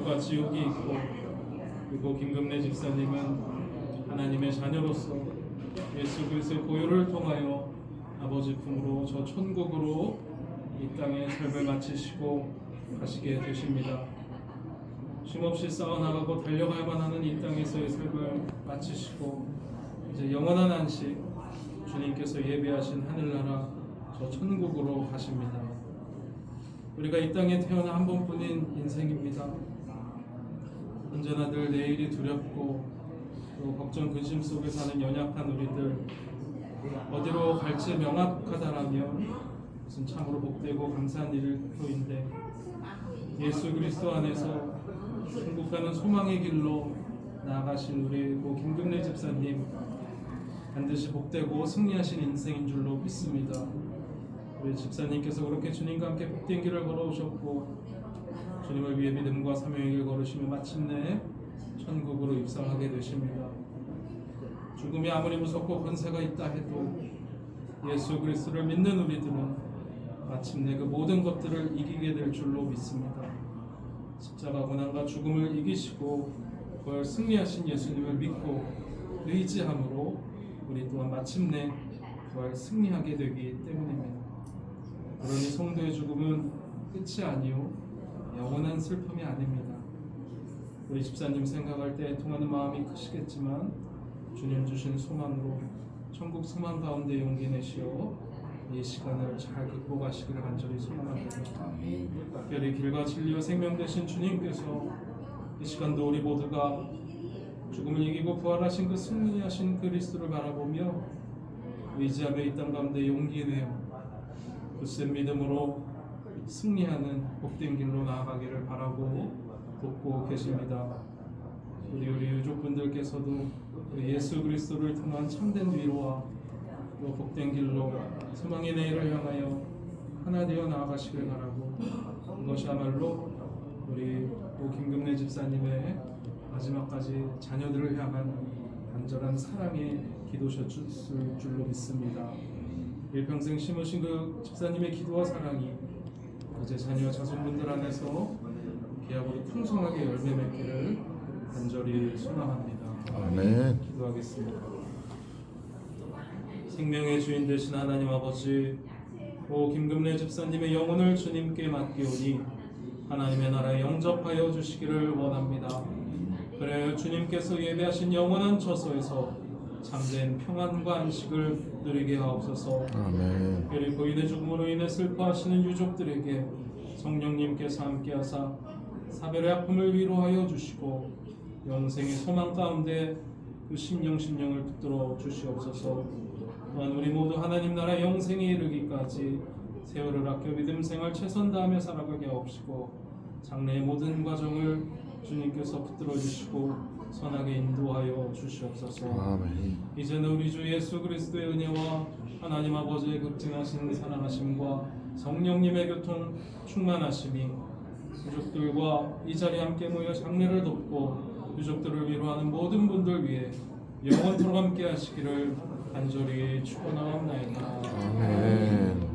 천국과 지옥이 있고 그리고 김금래 집사님은 하나님의 자녀로서 예수 그리스도의 보혈을 통하여 아버지 품으로 저 천국으로 이 땅의 삶을 마치시고 가시게 되십니다. 쉼없이 싸워나가고 달려가야만 하는 이 땅에서의 삶을 마치시고 이제 영원한 안식 주님께서 예비하신 하늘나라 저 천국으로 가십니다. 우리가 이 땅에 태어나 한 번뿐인 인생입니다. 언제나 늘 내일이 두렵고 또 걱정 근심 속에 사는 연약한 우리들 어디로 갈지 명확하다라면 무슨 참으로 복되고 감사한 일터인데 예수 그리스도 안에서 천국 가는 소망의 길로 나아가신 우리 고 김금래 집사님 반드시 복되고 승리하신 인생인 줄로 믿습니다. 우리 집사님께서 그렇게 주님과 함께 복된 길을 걸어오셨고 주님을 위해 믿음과 사명의 길 걸으시며 마침내 천국으로 입성하게 되십니다. 죽음이 아무리 무섭고 권세가 있다 해도 예수 그리스도를 믿는 우리들은 마침내 그 모든 것들을 이기게 될 줄로 믿습니다. 십자가 고난과 죽음을 이기시고 그걸 승리하신 예수님을 믿고 의지함으로 우리 또한 마침내 그걸 승리하게 되기 때문입니다. 그러니 성도의 죽음은 끝이 아니요 영원한 슬픔이 아닙니다. 우리 집사님 생각할 때 통하는 마음이 크시겠지만 주님 주신 소망으로 천국 소망 가운데 용기 내시어 이 시간을 잘 극복하시기를 간절히 소망합니다. 특별히 길과 진리와 생명 되신 주님께서 이 시간도 우리 모두가 죽음을 이기고 부활하신 그 승리하신 그리스도를 바라보며 의지하며 이 땅 가운데 용기 내어 굳센 믿음으로 승리하는 복된 길로 나아가기를 바라고 돕고 계십니다. 우리 우리 유족분들께서도 그 예수 그리스도를 통한 참된 위로와 또 복된 길로 소망의 내일을 향하여 하나 되어 나아가시길 바라고 그것이야말로 우리 또 김금래 집사님의 마지막까지 자녀들을 향한 간절한 사랑의 기도셨을 줄로 믿습니다. 일평생 심으신 그 집사님의 기도와 사랑이 이제 자녀 자손분들 안에서 기약으로 풍성하게 열매 맺기를 간절히 소망합니다. 아멘. 기도하겠습니다. 생명의 주인 되신 하나님 아버지, 오 김금래 집사님의 영혼을 주님께 맡기오니 하나님의 나라에 영접하여 주시기를 원합니다. 그래 주님께서 예배하신 영원한 처소에서 참된 평안과 안식을 누리게 하옵소서. 아멘. 특별히 고인의 죽음으로 인해 슬퍼하시는 유족들에게 성령님께서 함께하사 사별의 아픔을 위로하여 주시고 영생의 소망 가운데 그 심령 심령을 붙들어 주시옵소서. 또한 우리 모두 하나님 나라 영생에 이르기까지 세월을 아껴 믿음 생활 최선 다하며 살아가게 하옵시고 장래의 모든 과정을 주님께서 붙들어 주시고 선하게 인도하여 주시옵소서. 아멘. 이제는 우리 주 예수 그리스도의 은혜와 하나님 아버지의 극진하신 사랑하심과 성령님의 교통 충만하심이 유족들과 이 자리에 함께 모여 장례를 돕고 유족들을 위로하는 모든 분들 위해 영원토록 함께 하시기를 간절히 축원하옵나이다. 아멘.